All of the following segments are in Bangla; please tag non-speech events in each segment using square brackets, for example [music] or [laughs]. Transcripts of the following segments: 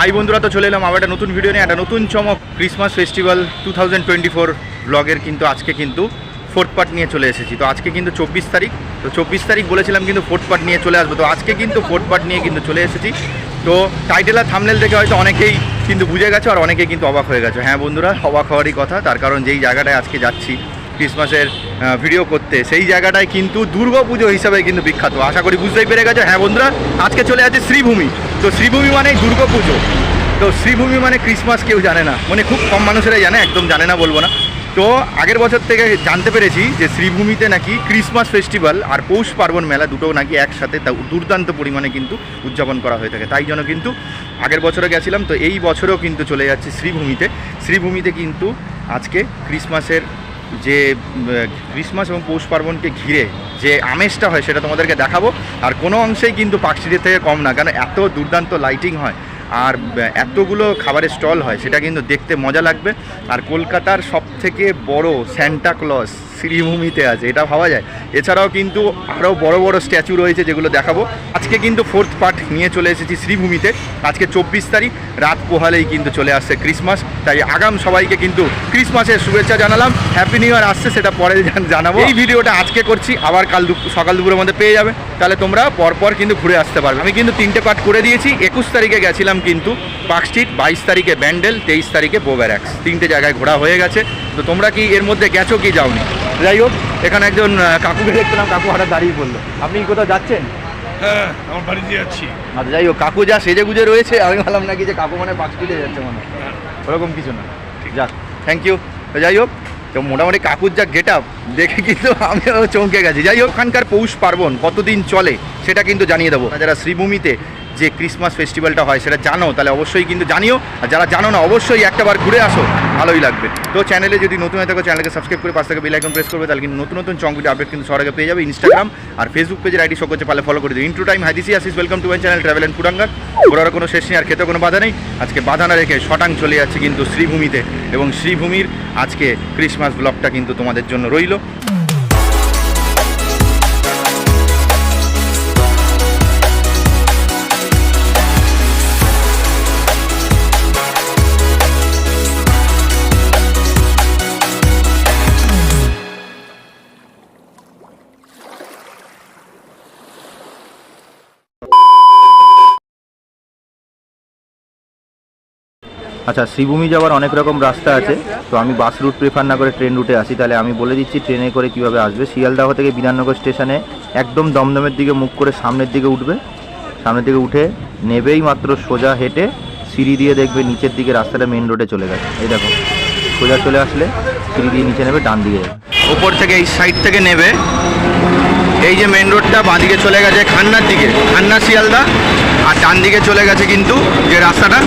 হাই বন্ধুরা, তো চলে এলাম আবার একটা নতুন ভিডিও নিয়ে, একটা নতুন চমক Christmas festival two thousand twenty four ব্লগের কিন্তু আজকে কিন্তু ফোর্থ পার্ট নিয়ে চলে এসেছি। তো আজকে কিন্তু চব্বিশ তারিখ, তো চব্বিশ তারিখ বলেছিলাম কিন্তু ফোর্থ পার্ট নিয়ে চলে আসব। তো আজকে কিন্তু ফোর্থ পার্ট নিয়ে কিন্তু চলে এসেছি। তো টাইটেল আর থামনেল দেখে হয়তো অনেকেই কিন্তু বুঝে গেছো আর অনেকেই কিন্তু অবাক হয়ে গেছো। হ্যাঁ বন্ধুরা, অবাক হওয়ারই কথা, তার কারণ যেই জায়গাটায় আজকে যাচ্ছি ক্রিসমাসের ভিডিও করতে। সেই জায়গাটায় কিন্তু দুর্গাপুজো হিসাবে কিন্তু বিখ্যাত। আশা করি বুঝতেই পেরে গেছো। হ্যাঁ বন্ধুরা, আজকে চলে আছে শ্রীভূমি। তো শ্রীভূমি মানেই দুর্গাপুজো তো শ্রীভূমি মানে ক্রিসমাস, কেউ জানে না। মানে খুব কম মানুষেরাই জানে, একদম জানে না, বলব না। তো আগের বছর থেকে জানতে পেরেছি যে শ্রীভূমিতে নাকি ক্রিসমাস ফেস্টিভ্যাল আর পৌষ পার্বণ মেলা দুটো নাকি একসাথে তা দুর্দান্ত পরিমাণে কিন্তু উদযাপন করা হয়ে থাকে। তাই জন্য কিন্তু আগের বছরে গেছিলাম, তো এই বছরও কিন্তু চলে যাচ্ছে শ্রীভূমিতে। শ্রীভূমিতে কিন্তু আজকে ক্রিসমাসের যে ক্রিসমাস এবং পৌষ পার্বণকে ঘিরে যে আমেজটা হয় সেটা তোমাদেরকে দেখাবো। আর কোনো অংশেই কিন্তু পাখিদের থেকে কম না, কারণ এত দুর্দান্ত লাইটিং হয়। আর এতগুলো খাবারের স্টল হয়, সেটা কিন্তু দেখতে মজা লাগবে। আর কলকাতার সব থেকে বড় স্যান্টা ক্লস শ্রীভূমিতে আছে, এটা ভাবা যায়। এছাড়াও কিন্তু আরও বড় বড় স্ট্যাচু রয়েছে যেগুলো দেখাবো। আজকে কিন্তু ফোর্থ পার্ট নিয়ে চলে এসেছি শ্রীভূমিতে। আজকে চব্বিশ তারিখ, রাত পোহালেই কিন্তু চলে আসছে ক্রিসমাস তাই আগাম সবাইকে কিন্তু ক্রিসমাসের শুভেচ্ছা জানালাম। হ্যাপি নিউ ইয়ার আসছে, সেটা পরে জানাব। এই ভিডিওটা আজকে করছি, আবার কাল সকাল দুপুরের মধ্যে পেয়ে যাবে। তাহলে তোমরা পরপর কিন্তু ঘুরে আসতে পারবে। আমি কিন্তু তিনটে পার্ট করে দিয়েছি। একুশ তারিখে গেছিলাম কিন্তু পার্ক স্ট্রিট বাইশ তারিখে ব্যান্ডেল তেইশ তারিখে বোব্যারাক্স। তিনটে জায়গায় ঘোরা হয়ে গেছে। তো তোমরা কি এর মধ্যে গেছো কি যাওনি? যাই হোক এখানে একজন কাকুকে দেখছিলাম কাকু হঠাৎ দাঁড়িয়ে পড়ল। আপনি কোথাও যাচ্ছেন? হ্যাঁ আমার বাড়িতে যাচ্ছি। আচ্ছা যাই হোক কাকু যা সেজে গুজে রয়েছে আমি ভাবলাম নাকি যে কাকু মানে কিলো যাচ্ছে মনে ওরকম কিছু না। যাক থ্যাংক ইউ তো যাই হোক তো মোটামুটি কাকুর যা গেট আপ দেখে কিন্তু আমিও চমকে গেছি। যাই হোক ওখানকার পৌষ পার্বণ কতদিন চলে সেটা কিন্তু জানিয়ে দেবো। যারা শ্রীভূমিতে যে ক্রিসমাস ফেস্টিভ্যালটা হয় সেটা জানো, তাহলে অবশ্যই কিন্তু জানিও। আর যারা জানো না, অবশ্যই একটাবার ঘুরে আসো, ভালোই লাগবে। তো চ্যানেলে যদি নতুন হয়ে থাকো চ্যানেলকে সাবস্ক্রাইব করে পাশ থেকে বেল আইকন প্রেস করবে, তাহলে কিন্তু নতুন নতুন চং আপডেট কিন্তু আগে পেয়ে যাবে ইনস্টাগ্রাম আর ফেসবুক পেজের আইডি শো করছে ফলো করে দিও। ইন্টু টাইম হাইদিসি আসিস welcome to my channel travel and ফুডাঙ্গার ঘোরার কোনো শেষ নেই, আর খেতে কোনো বাধা নেই। আজকে বাধা না রেখে শটাং চলে যাচ্ছে কিন্তু শ্রীভূমিতে। এবং শ্রীভূমির আজকে ক্রিসমাস ব্লগটা কিন্তু তোমাদের জন্য রইল। আচ্ছা শ্রীভূমি যাওয়ার অনেক রকম রাস্তা আছে, তো আমি বাস রুট প্রেফার না করে ট্রেন রুটে আসি। তাহলে আমি বলে দিচ্ছি ট্রেনে করে কীভাবে আসবে। শিয়ালদাহ থেকে বিধাননগর স্টেশনে একদম দমদমের দিকে মুখ করে সামনের দিকে উঠবে। সামনের দিকে উঠে নেবেই মাত্র সোজা হেঁটে সিঁড়ি দিয়ে দেখবে নিচের দিকে রাস্তাটা মেন রোডে চলে গেছে। এই দেখো, সোজা চলে আসলে সিঁড়ি দিয়ে নিচে নেবে, ডান দিকে ওপর থেকে এই সাইড থেকে নেবে। এই যে মেন রোডটা বাঁদিকে চলে গেছে, খান্নার দিকে, খান্না শিয়ালদা। আর ডান দিকে চলে গেছে কিন্তু যে রাস্তাটা,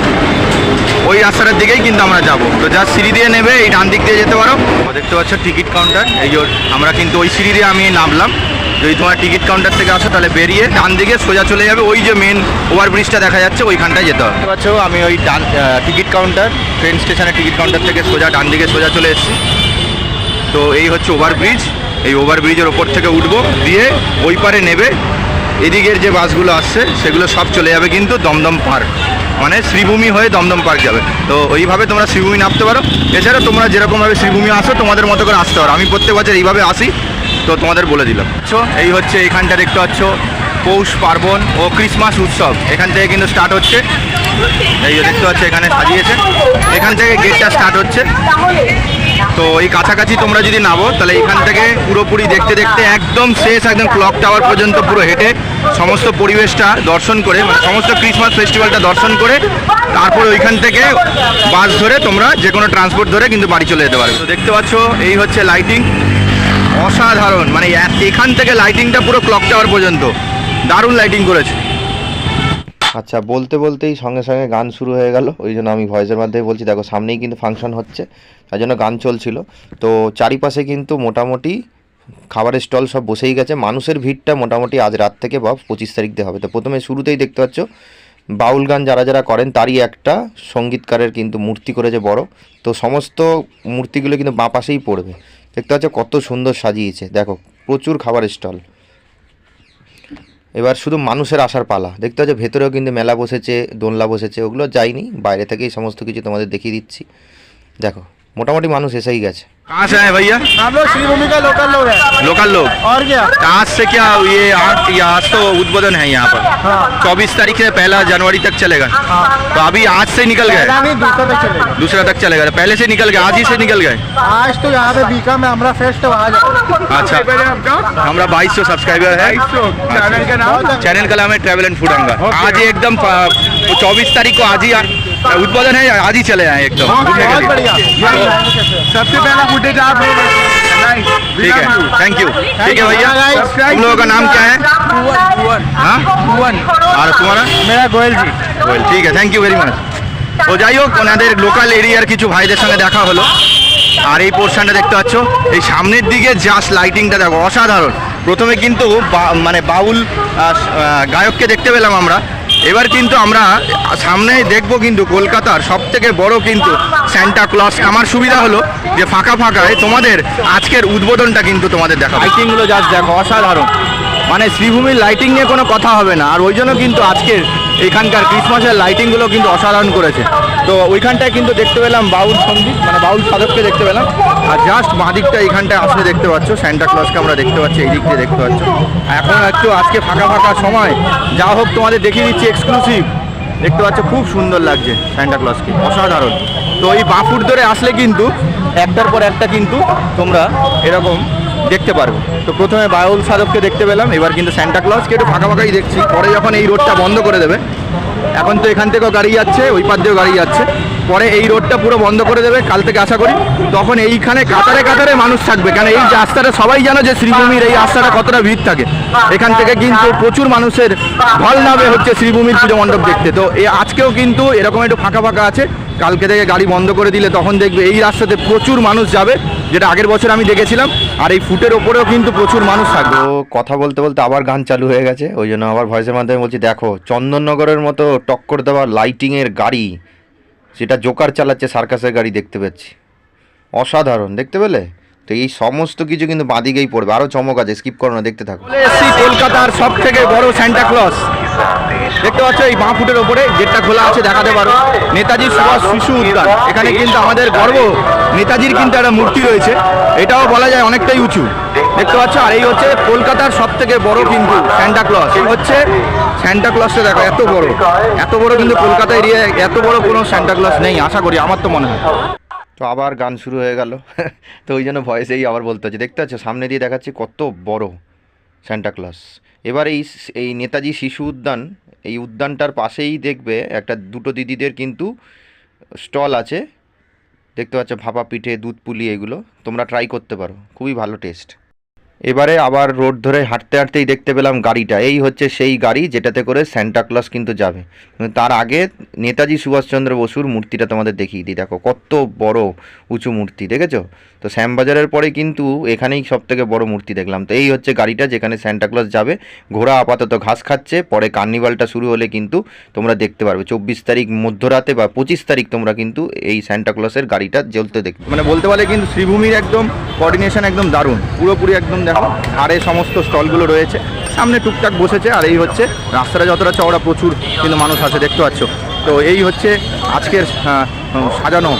ওই রাস্তাটার দিকেই কিন্তু আমরা যাব। তো যা সিঁড়ি দিয়ে নেবে, এই ডান দিক দিয়ে যেতে পারো। দেখতে পাচ্ছ টিকিট কাউন্টার, এই আমরা কিন্তু ওই সিঁড়ি দিয়ে আমি নামলাম। যদি তোমার টিকিট কাউন্টার থেকে আসো তাহলে বেরিয়ে ডান দিকে সোজা চলে যাবে, ওই যে মেন ওভারব্রিজটা দেখা যাচ্ছে, ওইখানটায় যেতে হবে। পাচ্ছ, আমি ওই ডান টিকিট কাউন্টার ট্রেন স্টেশনের টিকিট কাউন্টার থেকে সোজা, ডান দিকে সোজা চলে এসেছি। তো এই হচ্ছে ওভারব্রিজ এই ওভারব্রিজের ওপর থেকে উঠবো, দিয়ে ওই পারে নেবে এদিকের যে বাসগুলো আসছে, সেগুলো সব চলে যাবে কিন্তু দমদম পার্ক। মানে শ্রীভূমি হয়ে দমদম পার্ক যাবে। তো ওইভাবে তোমরা শ্রীভূমি নামতে পারো। এছাড়া তোমরা যেরকমভাবে শ্রীভূমি আসো, তোমাদের মতো করে আসতে পারো। আমি প্রত্যেক বছর এইভাবে আসি, তো তোমাদের বলে দিলাম। তো এই হচ্ছে এখানটা দেখতে পাচ্ছ, পৌষ পার্বণ ও ক্রিসমাস উৎসব। এখান থেকে কিন্তু স্টার্ট হচ্ছে। এই দেখতে পাচ্ছ, এখানে সাজিয়েছে। এখান থেকে গেটটা স্টার্ট হচ্ছে। তো এই কাছাকাছি তোমরা যদি নামো, তাহলে এখান থেকে পুরোপুরি দেখতে দেখতে একদম শেষ, একদম ক্লক টাওয়ার পর্যন্ত পুরো হেঁটে সমস্ত পরিবেশটা দর্শন করে মানে সমস্ত ক্রিসমাস ফেস্টিভ্যালটা দর্শন করে, তারপরে ওইখান থেকে বাস ধরে তোমরা যে কোনো ট্রান্সপোর্ট ধরে কিন্তু বাড়ি চলে যেতে পারবে। তো দেখতে পাচ্ছ, এই হচ্ছে লাইটিং অসাধারণ মানে এখান থেকে লাইটিংটা পুরো ক্লক টাওয়ার পর্যন্ত। দারুণ লাইটিং করেছে। আচ্ছা বলতে বলতেই সঙ্গে সঙ্গে গান শুরু হয়ে গেল। ওই জন্য আমি ভয়েসের মাধ্যমে বলছি, দেখো, সামনেই কিন্তু ফাংশন হচ্ছে। তার জন্য গান চলছিল। তো চারিপাশে কিন্তু মোটামুটি খাবারের স্টল সব বসেই গেছে। মানুষের ভিড়টা মোটামুটি আজ রাত থেকে বা পঁচিশ তারিখ দিয়ে হবে। তো প্রথমে শুরুতেই দেখতে পাচ্ছ, বাউল গান যারা যারা করেন, তারই একটা সঙ্গীতকারের কিন্তু মূর্তি করেছে বড়। তো সমস্ত মূর্তিগুলো কিন্তু বাঁ পাশেই পড়বে। দেখতে পাচ্ছ কত সুন্দর সাজিয়েছে। দেখো, প্রচুর খাবারের স্টল এবার শুধু মানুষের আসার পালা। দেখতে হচ্ছে ভেতরেও কিন্তু মেলা বসেছে, দোলনা বসেছে, ওগুলো যায়নি বাইরে থেকেই সমস্ত কিছু তোমাদের দেখিয়ে দিচ্ছি। দেখো मोटामोटी मानुष ऐसा ही गए कहाँ से आए भैया? हम लोग श्रीभूमि का लोकल लोग है। लोकल लोग? और क्या? तो आज से क्या ये आज आज तो उद्बोधन है यहाँ पर। हाँ। चौबीस हाँ। तारीख से पहला जनवरी तक चलेगा। हाँ। तो अभी आज से निकल गए? दूसरा तक चलेगा। चले तो पहले से निकल गए आज ही से निकल गए? आज तो यहाँ पे बीका में हमारा फेस्ट तो आज अच्छा। हमारा बाईस सौ सब्सक्राइबर है। चैनल अच्छा। का नाम? है ट्रेवल एंड फ़ूड आज एकदम चौबीस तारीख को आज ही उद्बोधन है आज ही चले आए एकदम घूमने के बहुत लिए। बढ़िया सबसे पहला फुटेज आप ठीक है थैंक यू ठीक है भैया तुम लोगों का नाम क्या है हाँ আর তোমারা मेरा गोयल जी ওয়েল ঠিক আছে থ্যাংক ইউ ভেরি মাচ তো যাই হোক ওনাদের লোকাল এরিয়ার কিছু ভাইদের সঙ্গে দেখা হলো আর এই পোর্শনটা দেখতে পাচ্ছ এই সামনের দিকে জাস্ট লাইটিংটা দেখো অসাধারণ প্রথমে কিন্তু বা- মানে বাউল আহ, আহ, গায়ককে দেখতে পেলাম আমরা এবার কিন্তু আমরা সামনে দেখব কিন্তু কলকাতার সব থেকে বড় কিন্তু স্যান্টা ক্লস আমার সুবিধা হলো যে ফাঁকা ফাঁকায় তোমাদের আজকের উদ্বোধনটা কিন্তু তোমাদের দেখা বাইকিংগুলো জাস্ট দেখো, অসাধারণ। মানে শ্রীভূমির লাইটিং নিয়ে কোনো কথা হবে না। আর ওই জন্য কিন্তু আজকের এখানকার ক্রিসমাসের লাইটিংগুলো কিন্তু অসাধারণ করেছে। তো ওইখানটায় কিন্তু দেখতে পেলাম বাউল সংগীত মানে বাউল সাধককে দেখতে পেলাম। আর জাস্ট বাঁদিকটা এইখানটায় আসলে দেখতে পাচ্ছ ক্লসকে আমরা দেখতে পাচ্ছি, এই দিক দিয়ে দেখতে পাচ্ছ। এখন একটু আজকে ফাঁকা ফাঁকা সময়, যা হোক তোমাদের দেখিয়ে দিচ্ছি এক্সক্লুসিভ দেখতে পাচ্ছ, খুব সুন্দর লাগছে ক্লসকে অসাধারণ। তো এই বাঁকুড় ধরে আসলে কিন্তু একটার পর একটা কিন্তু তোমরা এরকম দেখতে পারবে। তো প্রথমে বায়ুল সাধককে দেখতে পেলাম, এবার কিন্তু স্যান্টা ক্লজকে একটু ফাঁকা ফাঁকাই দেখছি। পরে যখন এই রোডটা বন্ধ করে দেবে, এখন তো এখান থেকেও গাড়ি যাচ্ছে, ওই পার দিয়েও গাড়ি যাচ্ছে। পরে এই রোডটা পুরো বন্ধ করে দেবে, কাল থেকে আশা করি। তখন এইখানে কাতারে কাতারে মানুষ থাকবে, কারণ এই রাস্তাটা সবাই জানো যে শ্রীভূমির এই রাস্তাটা কতটা ভিড় থাকে। এখান থেকে কিন্তু প্রচুর মানুষের ঢল নামে হচ্ছে শ্রীভূমির পুজো মণ্ডপ দেখতে। তো আজকেও কিন্তু এরকম একটু ফাঁকা ফাঁকা আছে। কালকে থেকে গাড়ি বন্ধ করে দিলে তখন দেখবে এই রাস্তাতে প্রচুর মানুষ যাবে যেটা আগের বছর আমি দেখেছিলাম। আর এই ফুটের ওপরেও কিন্তু প্রচুর মানুষ থাকবে। তো কথা বলতে বলতে আবার গান চালু হয়ে গেছে ওই জন্য আবার ভয়েসের মাধ্যমে বলছি দেখো চন্দননগরের মতো টক্কর দেওয়া লাইটিংয়ের গাড়ি সেটা জোকার চালাচ্ছে সার্কাসের গাড়ি দেখতে পাচ্ছি অসাধারণ দেখতে পেলে? তো এই সমস্ত কিছু কিন্তু বাঁদিকেই পড়বে আরও চমক আছে স্কিপ করো না দেখতে থাকো। কলকাতার সব থেকে বড় স্যান্টা ক্লস দেখতে পাচ্ছ এই বাঁ ফুটের ওপরে গেটটা খোলা আছে, দেখাতে পারো। নেতাজি সুভাষ শিশু উদ্যান। এখানে কিন্তু আমাদের গর্ব। নেতাজির কিন্তু একটা মূর্তি রয়েছে। এটাও বলা যায় অনেকটাই উঁচু। দেখতে পাচ্ছ, আর এই হচ্ছে কলকাতার সব থেকে বড় কিন্তু স্যান্টা ক্লস হচ্ছে স্যান্টা ক্লসটা দেখো, এত বড়। এত বড় কিন্তু কলকাতা এরিয়ায় এত বড় কোনো স্যান্টা ক্লস নেই, আশা করি, আমার তো মনে হয়। তো আবার গান শুরু হয়ে গেল। [laughs] তো ওই জন্য ভয়েসেই আবার বলতে হচ্ছে। দেখতে পাচ্ছ, সামনে দিয়ে দেখাচ্ছি কত বড়। স্যান্টা ক্লস এবার এই এই নেতাজি শিশু উদ্যান, এই উদ্যানটার পাশেই দেখবে একটা দুটো দিদিদের কিন্তু স্টল আছে। দেখতে পাচ্ছ, ভাপা পিঠে, দুধ পুলি এগুলো। তোমরা ট্রাই করতে পারো। খুবই ভালো টেস্ট এবারে আবার রোড ধরে হাঁটতে হাঁটতেই দেখতে পেলাম গাড়িটা। এই হচ্ছে সেই গাড়ি যেটাতে করে স্যান্টা ক্লস কিন্তু যাবে। তার আগে নেতাজি সুভাষচন্দ্র বসুর মূর্তিটা তোমাদের দেখিয়ে দিই। দেখো, কত বড় উঁচু মূর্তি, দেখেছ? তো শ্যামবাজারের পরে কিন্তু এখানেই সব থেকে বড় মূর্তি দেখলাম। তো এই হচ্ছে গাড়িটা যেখানে স্যান্টা ক্লস যাবে। ঘোড়া আপাতত ঘাস খাচ্ছে। পরে কার্নিভালটা শুরু হলে কিন্তু তোমরা দেখতে পারবে। চব্বিশ তারিখ মধ্যরাতে বা পঁচিশ তারিখ তোমরা কিন্তু এই স্যান্টা ক্লসের গাড়িটা জ্বলতে দেখবে মানে বলতে পারলে কিন্তু শ্রীভূমির একদম কোঅর্ডিনেশন একদম দারুণ। পুরোপুরি একদম দেখো আর এই সমস্ত স্টলগুলো রয়েছে। সামনে টুকটাক বসেছে, আর এই হচ্ছে রাস্তাটা যতটা চওড়া প্রচুর কিন্তু মানুষ আছে, দেখতে পাচ্ছ। তো এই হচ্ছে আজকের সাজানো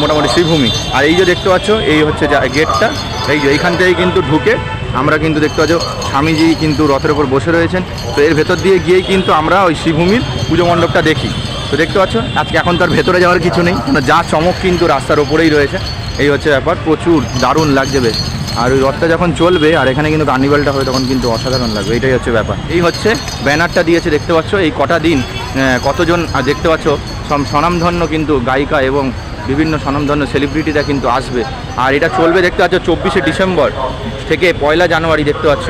মোটামুটি শ্রীভূমি। আর এই যে দেখতে পাচ্ছ, এই হচ্ছে যা গেটটা, এই যে এইখান থেকেই কিন্তু ঢুকে আমরা কিন্তু দেখতে পাচ্ছ, স্বামীজি কিন্তু রথের ওপর বসে রয়েছেন। তো এর ভেতর দিয়ে গিয়েই কিন্তু আমরা ওই শ্রীভূমির পুজো মণ্ডপটা দেখি। তো দেখতে পাচ্ছ, আজকে এখন তার ভেতরে যাওয়ার কিছু নেই যা চমক কিন্তু রাস্তার ওপরেই রয়েছে। এই হচ্ছে ব্যাপার, প্রচুর দারুণ লাগছে বেশ। আর ওই রথটা যখন চলবে, আর এখানে কিন্তু কার্নিভালটা হবে, তখন কিন্তু অসাধারণ লাগবে। এটাই হচ্ছে ব্যাপার। এই হচ্ছে ব্যানারটা দিয়েছে, দেখতে পাচ্ছ? এই কটা দিন কতজন দেখতে পাচ্ছ সব স্বনামধন্য কিন্তু গায়িকা এবং বিভিন্ন স্বনামধন্য সেলিব্রিটিরা কিন্তু আসবে। আর এটা চলবে, দেখতে পাচ্ছ, চব্বিশে ডিসেম্বর থেকে পয়লা জানুয়ারি, দেখতে পাচ্ছ?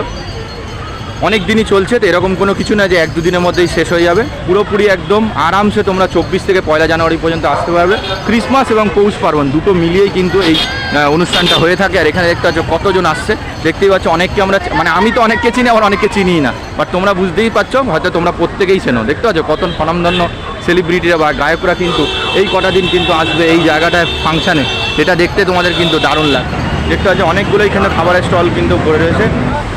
অনেক দিনই চলছে, তো এরকম কোনো কিছু না যে এক দুদিনের মধ্যেই শেষ হয়ে যাবে। পুরোপুরি একদম আরামসে তোমরা চব্বিশ থেকে পয়লা জানুয়ারি পর্যন্ত আসতে পারবে। ক্রিসমাস এবং পৌষ পার্বণ দুটো মিলিয়েই কিন্তু এই অনুষ্ঠানটা হয়ে থাকে। আর এখানে দেখতে পাচ্ছ কতজন আসছে। দেখতেই পাচ্ছ অনেককে আমরা মানে আমি তো অনেককে চিনি, আবার অনেককে চিনিই না। বাট তোমরা বুঝতেই পারছ, হয়তো তোমরা প্রত্যেকেই চেনো। দেখতে পাচ্ছ কত স্বনামধন্য সেলিব্রিটিরা বা গায়করা কিন্তু এই কটা দিন কিন্তু আসবে এই জায়গাটায় ফাংশানে যেটা দেখতে তোমাদের কিন্তু দারুণ লাগবে। দেখতে পাচ্ছ অনেকগুলো এখানে খাবারের স্টল কিন্তু পড়ে রয়েছে।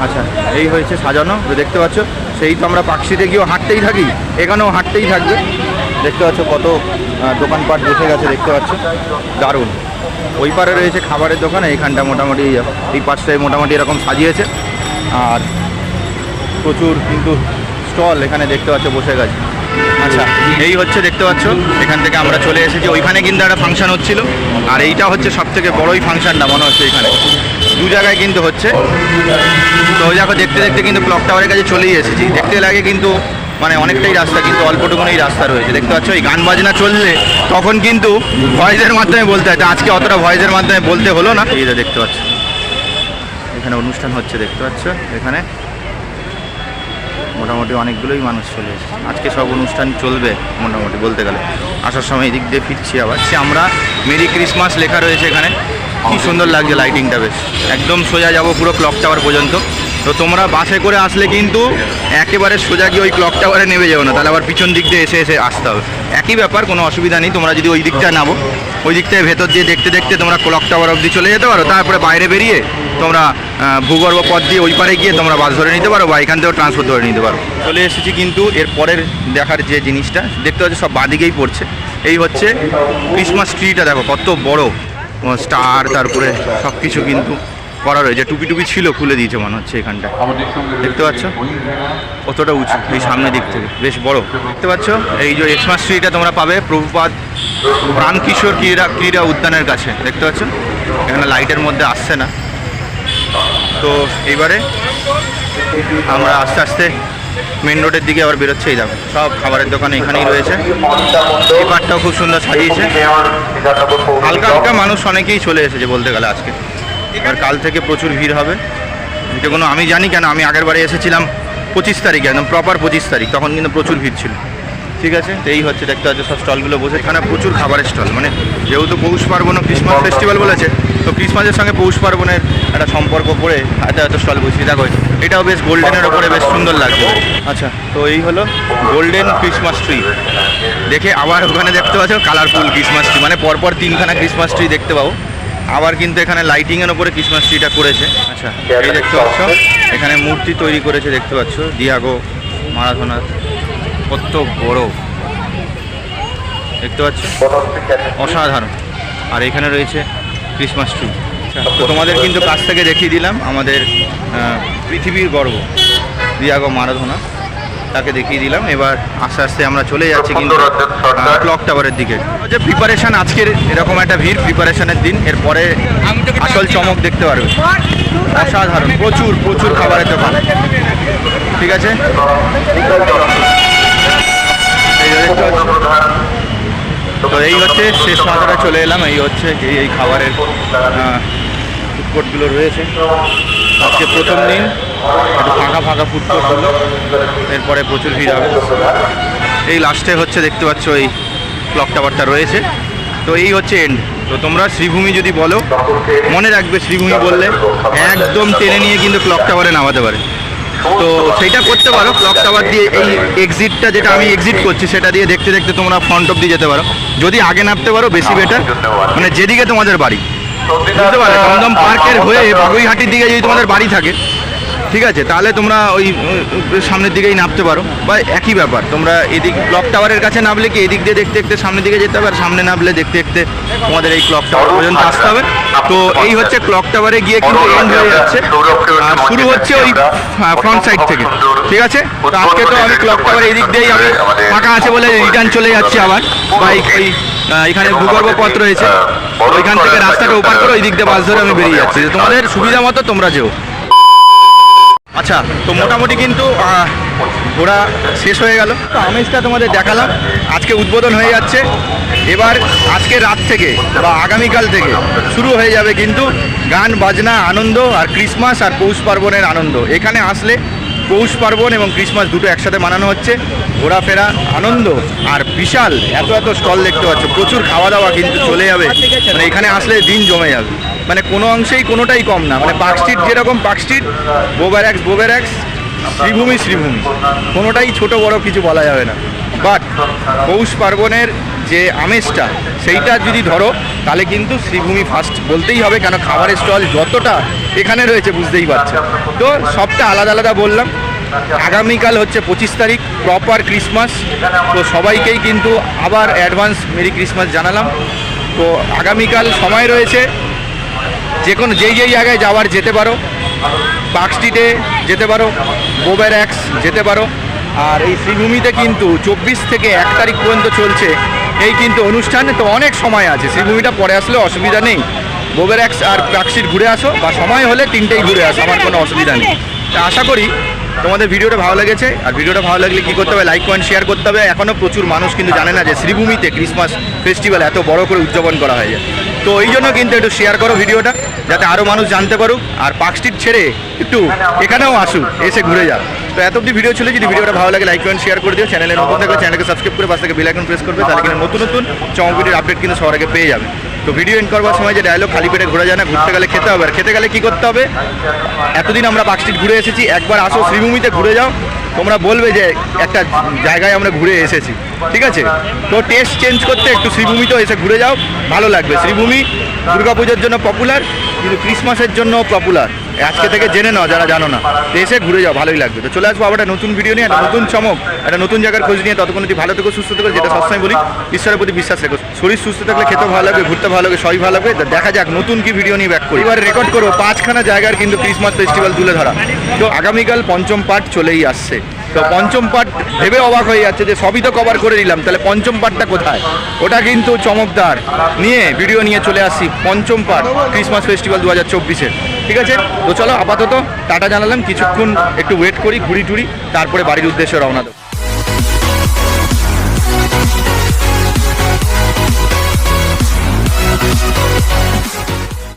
আচ্ছা এই হয়েছে সাজানো দেখতে পাচ্ছ, সেই তো আমরা পাকশিতে গিয়েও হাঁটতেই থাকি, এখানেও হাঁটতেই থাকবে। দেখতে পাচ্ছ কত দোকানপাট বসে গেছে, দেখতে পাচ্ছ। দারুণ। ওই পারে রয়েছে খাবারের দোকান, এইখানটা মোটামুটি, এই পাশটায় মোটামুটি এরকম সাজিয়েছে। আর প্রচুর কিন্তু স্টল এখানে দেখতে পাচ্ছ বসে গেছে। আচ্ছা এই হচ্ছে দেখতে পাচ্ছ, এখান থেকে আমরা চলে এসেছি। ওইখানে কিন্তু একটা ফাংশন হচ্ছিল, আর এইটা হচ্ছে সব থেকে বড়ই ফাংশনটা, মনে হচ্ছে এখানে। দু জায়গায় কিন্তু হচ্ছে। তো দেখো, দেখতে দেখতে কিন্তু ক্লক টাওয়ারের কাছে চলেই এসেছি। দেখতে লাগে কিন্তু মানে অনেকটাই রাস্তা, কিন্তু অল্পটুকুনই রাস্তা রয়েছে। দেখতে পাচ্ছ, এই গান বাজনা চললে তখন কিন্তু ভয়েসের মাধ্যমে বলতে হয়। আজকে অতটা ভয়েসের মাধ্যমে বলতে হলো না। এই দেখতে পাচ্ছ, এখানে অনুষ্ঠান হচ্ছে, দেখতে পাচ্ছ, এখানে মোটামুটি অনেকগুলোই মানুষ চলে এসেছে। আজকে সব অনুষ্ঠান চলবে মোটামুটি বলতে গেলে। আসার সময় এদিক দিয়ে ফিরছি আবার। আমরা মেরি ক্রিসমাস লেখা রয়েছে এখানে। কি সুন্দর লাগছে লাইটিংটা বেশ। একদম সোজা যাব পুরো ক্লক টাওয়ার পর্যন্ত। তো তোমরা বাসে করে আসলে কিন্তু একেবারে সোজা গিয়ে ওই ক্লক টাওয়ারে নেমে যাও না। তাহলে আবার পিছন দিক দিয়ে এসে এসে আসতে হবে। একই ব্যাপার কোনো অসুবিধা নেই। তোমরা যদি ওই দিকটা নামো ওই দিকটায় ভেতর দিয়ে দেখতে দেখতে তোমরা ক্লক টাওয়ার অবধি চলে যেতে পারো। তারপরে বাইরে বেরিয়ে তোমরা ভূগর্ভ পথ দিয়ে ওই পারে গিয়ে তোমরা বাস ধরে নিতে পারো বা এখান থেকেও ট্রান্সপোর্ট ধরে নিতে পারো। চলে এসেছি কিন্তু এর পরের দেখার যে জিনিসটা দেখতে পাচ্ছ সব বাদিকেই পড়ছে। এই হচ্ছে ক্রিসমাস ট্রিটা দেখো কত বড়। স্টার, তারপরে সব কিছু কিন্তু করা রয়েছে। টুপি টুপি ছিল, খুলে দিয়েছে মনে হচ্ছে এখানটা দেখতে পাচ্ছ? কতটা উঁচু, এই সামনের দিক থেকে। বেশ বড়। দেখতে পাচ্ছ? এই যে এক্সমাস ট্রিটা তোমরা পাবে প্রভুপাদ প্রাণকিশোর ক্রীড়া ক্রীড়া উদ্যানের কাছে। দেখতে পাচ্ছ? এখানে লাইটের মধ্যে আসছে না। তো এইবারে আমরা আস্তে আস্তে মেন রোডের দিকে আবার বেরোচ্ছে এই দেখো। সব খাবারের দোকান এখানেই রয়েছে। পাটটাও খুব সুন্দর সাজিয়েছে। হালকা হালকা মানুষ অনেকেই চলে এসেছে বলতে গেলে আজকে। এবার কাল থেকে প্রচুর ভিড় হবে। এটা কোনো আমি জানি কেন, আমি আগের বারে এসেছিলাম পঁচিশ তারিখে, একদম প্রপার পঁচিশ তারিখ, তখন কিন্তু প্রচুর ভিড় ছিল। ঠিক আছে? তো এই হচ্ছে দেখতে পাচ্ছ সব স্টলগুলো বসে। এখানে প্রচুর খাবারের স্টল মানে যেহেতু পৌষ পার্বণ ও ক্রিসমাস ফেস্টিভ্যাল বলেছে তো ক্রিসমাসের সঙ্গে পৌষ পার্বণের একটা সম্পর্ক করে এত এত স্টল বসিয়ে দেখো এটাও বেশ গোল্ডেনের ওপরে বেশ সুন্দর লাগছে। আচ্ছা। তো এই হলো গোল্ডেন ক্রিসমাস ট্রি দেখে আবার ওখানে দেখতে পাচ্ছ কালারফুল ক্রিসমাস ট্রি মানে পরপর তিনখানা ক্রিসমাস ট্রি দেখতে পাবো আবার কিন্তু এখানে লাইটিংয়ের ওপরে ক্রিসমাস ট্রিটা করেছে। আচ্ছা। এই দেখতে পাচ্ছ এখানে মূর্তি তৈরি করেছে দেখতে পাচ্ছ দিয়াগো মারাথনার কত বড়। দেখতে পাচ্ছ? অসাধারণ। আর এখানে রয়েছে ক্রিসমাস ট্রি তো তোমাদের কিন্তু কাছ থেকে দেখিয়ে দিলাম আমাদের পৃথিবীর গর্ব দিয়াগো মারাধনা। তাকে দেখিয়ে দিলাম। এবার আস্তে আস্তে আমরা চলে যাচ্ছি কিন্তু ক্লক টাওয়ারের দিকে। যে প্রিপারেশান আজকের এরকম একটা ভিড় প্রিপারেশনের দিন এরপরে আসল চমক দেখতে পারবে। অসাধারণ প্রচুর প্রচুর খাবারের দোকান। ঠিক আছে? এই দেখতে পাচ্ছ। তো এই হচ্ছে শেষ মাথাটা চলে এলাম, এই হচ্ছে এই এই খাবারের ফুডকোর্টগুলো রয়েছে। আজকে প্রথম দিন, একটু ফাঁকা ফাঁকা ফুডকোর্ট হলো, এরপরে প্রচুর ভিড় হবে। এই লাস্টে হচ্ছে দেখতে পাচ্ছ এই ক্লক টাওয়ারটা রয়েছে। তো এই হচ্ছে এন্ড তো তোমরা শ্রীভূমি যদি বলো, মনে রাখবে শ্রীভূমি বললে একদম টেনে নিয়ে কিন্তু ক্লক টাওয়ারে নামাতে পারে। তো সেটা করতে পারো ক্লক টাওয়ার দিয়ে এই এক্সিটটা যেটা আমি এক্সিট করছি, সেটা দিয়ে দেখতে দেখতে তোমরা ফ্রন্ট অব দিয়ে যেতে পারো। যদি আগে নামতে পারো, বেশি বেটার মানে যেদিকে তোমাদের বাড়ি। বুঝতে পারো দমদম পার্কের হয়ে বাগুইহাটির দিকে যদি তোমাদের বাড়ি থাকে ঠিক আছে তাহলে তোমরা ওই সামনের দিকেই নামতে পারো। বা একই ব্যাপার তোমরা এদিক ক্লক টাওয়ারের কাছে নামলে কি এদিক দিয়ে দেখতে দেখতে সামনের দিকে যেতে হবে আর সামনে নামলে দেখতে দেখতে তোমাদের এই ক্লক টাওয়ার পর্যন্ত আসতে হবে। তো এই হচ্ছে ক্লক টাওয়ারে গিয়ে কিন্তু এন্ড হয়ে যাচ্ছে। আর শুরু হচ্ছে ওই ফ্রন্ট সাইড থেকে। ঠিক আছে? তো আজকে তো আমি ক্লক টাওয়ার এদিক দিয়েই আমি ফাঁকা আছে বলে রিটার্ন চলে যাচ্ছি আবার। বা এই এই, এখানে ভূগর্ভ পথ রয়েছে। ওইখান থেকে রাস্তাটা ওপার করে ওই দিক দিয়ে বাস ধরে আমি বেরিয়ে যাচ্ছি। তোমাদের সুবিধা মতো তোমরা যেও। আচ্ছা তো মোটামুটি কিন্তু ঘোরা শেষ হয়ে গেল। তো আমেজটা তোমাদের দেখালাম। আজকে উদ্বোধন হয়ে যাচ্ছে। এবার আজকে রাত থেকে বা আগামীকাল থেকে শুরু হয়ে যাবে কিন্তু গান, বাজনা, আনন্দ আর ক্রিসমাস আর পৌষ পার্বণের আনন্দ। এখানে আসলে পৌষ পার্বণ এবং ক্রিসমাস দুটো একসাথে মানানো হচ্ছে। ঘোরাফেরা, আনন্দ আর বিশাল, এত এত স্টল দেখতে পাচ্ছ। প্রচুর খাওয়া দাওয়া কিন্তু চলে যাবে। মানে এখানে আসলে দিন জমে যাবে। মানে কোনো অংশেই কোনোটাই কম না। মানে পার্ক স্ট্রিট যেরকম, পার্ক স্ট্রিট বোবার্যাক্স শ্রীভূমি শ্রীভূমি। কোনোটাই ছোট বড় কিছু বলা যাবে না। বাট পৌষ পার্বণের যে আমেজটা, সেইটা যদি ধরো, তাহলে কিন্তু শ্রীভূমি ফার্স্ট বলতেই হবে, কেন খাবারের স্টল যতটা এখানে রয়েছে, বুঝতেই পারছ। তো সবটা আলাদা আলাদা বললাম। আগামীকাল হচ্ছে পঁচিশ তারিখ প্রপার ক্রিসমাস তো সবাইকেই কিন্তু আবার অ্যাডভান্স মেরি ক্রিসমাস জানালাম। তো আগামীকাল সময় রয়েছে যে কোনো যেই যেই জায়গায় যাওয়ার যেতে পারো। পার্ক স্ট্রিটে যেতে পারো বোবেরঅ্যাক্স যেতে পারো। আর এই শ্রীভূমিতে কিন্তু চব্বিশ থেকে এক তারিখ পর্যন্ত চলছে এই কিন্তু অনুষ্ঠানে। তো অনেক সময় আছে, শ্রীভূমিটা পরে আসলে অসুবিধা নেই। বোবেরঅ্যাক্স আর পার্ক স্ট্রিট ঘুরে আসো, বা সময় হলে তিনটেই ঘুরে আসো, আমার কোনো অসুবিধা নেই। তা আশা করি তোমাদের ভিডিওটা ভালো লেগেছে। আর ভিডিওটা ভালো লাগলে কী করতে হবে, লাইক, কমেন্ট, শেয়ার করতে হবে। এখনও প্রচুর মানুষ কিন্তু জানে না যে শ্রীভূমিতে ক্রিসমাস ফেস্টিভ্যাল এত বড় করে উদযাপন করা হয় যায় তো এই জন্য কিন্তু একটু শেয়ার করো ভিডিওটা, যাতে আরও মানুষ জানতে পারুক আর পার্ক স্ট্রিট ছেড়ে একটু এখানেও আসুক এসে ঘুরে যাক তো এত অব্দি ভিডিও ছিল, যদি ভিডিওটা ভালো লাগে লাইক কমেন্ট শেয়ার করে দিও। চ্যানেলে নতুন থাকলে চ্যানেলকে সাবস্ক্রাইব করে পাশ থেকে বেল আইকন প্রেস করবে, তাহলে কিন্তু নতুন নতুন চমক ভিডিওর আপডেট কিন্তু সবার আগে পেয়ে যাবে। তো ভিডিও এন্ড করবার সময় যে ডায়লগ খালি পেটে ঘোরা যায় না, ঘুরতে গেলে খেতে হবে। আর খেতে গেলে কী করতে হবে? এতদিন আমরা পার্ক স্ট্রিট ঘুরে এসেছি, একবার আসো, শ্রীভূমিতে ঘুরে যাও। তোমরা বলবে যে একটা জায়গায় আমরা ঘুরে এসেছি, ঠিক আছে? তো টেস্ট চেঞ্জ করতে একটু শ্রীভূমিতেও এসে ঘুরে যাও, ভালো লাগবে। শ্রীভূমি, দুর্গাপুজোর জন্য পপুলার কিন্তু ক্রিসমাসের জন্য পপুলার আজকে থেকে জেনে নাও যারা জানো না। এসে ঘুরে যাও, ভালোই লাগবে। তো চলে আসব আবার একটা নতুন ভিডিও নিয়ে, একটা নতুন চমক, একটা নতুন জায়গার খোঁজ নিয়ে। ততক্ষণ যদি ভালো থেকে, সুস্থ থেকো, যেটা সবসময় বলি, ঈশ্বরের প্রতি বিশ্বাস রেখো। শরীর সুস্থ থাকলে খেতে ভালো লাগবে, ঘুরতে ভালো লাগবে, সবই ভালো লাগবে। দেখা যাক, নতুন কি ভিডিও নিয়ে ব্যাক করি। এবার রেকর্ড করব, পাঁচখানা জায়গার কিন্তু ক্রিসমাস ফেস্টিভ্যাল তুলে ধরা। তো আগামীকাল পঞ্চম পার্ট চলেই আসছে। তো পঞ্চম পার্ট ভেবে অবাক হয়ে যাচ্ছে যে সবই তো কভার করে নিলাম। তাহলে পঞ্চম পার্টটা কোথায়? ওটা কিন্তু চমকদার। নিয়ে ভিডিও নিয়ে চলে আসি পঞ্চম পার্ট ক্রিসমাস ফেস্টিভ্যাল দু হাজার চব্বিশের। ঠিক আছে? তো চলো আপাতত টাটা জানালাম। কিছুক্ষণ একটু ওয়েট করি ঘুরি টুরি তারপরে বাড়ির উদ্দেশ্যে রওনা দেবো।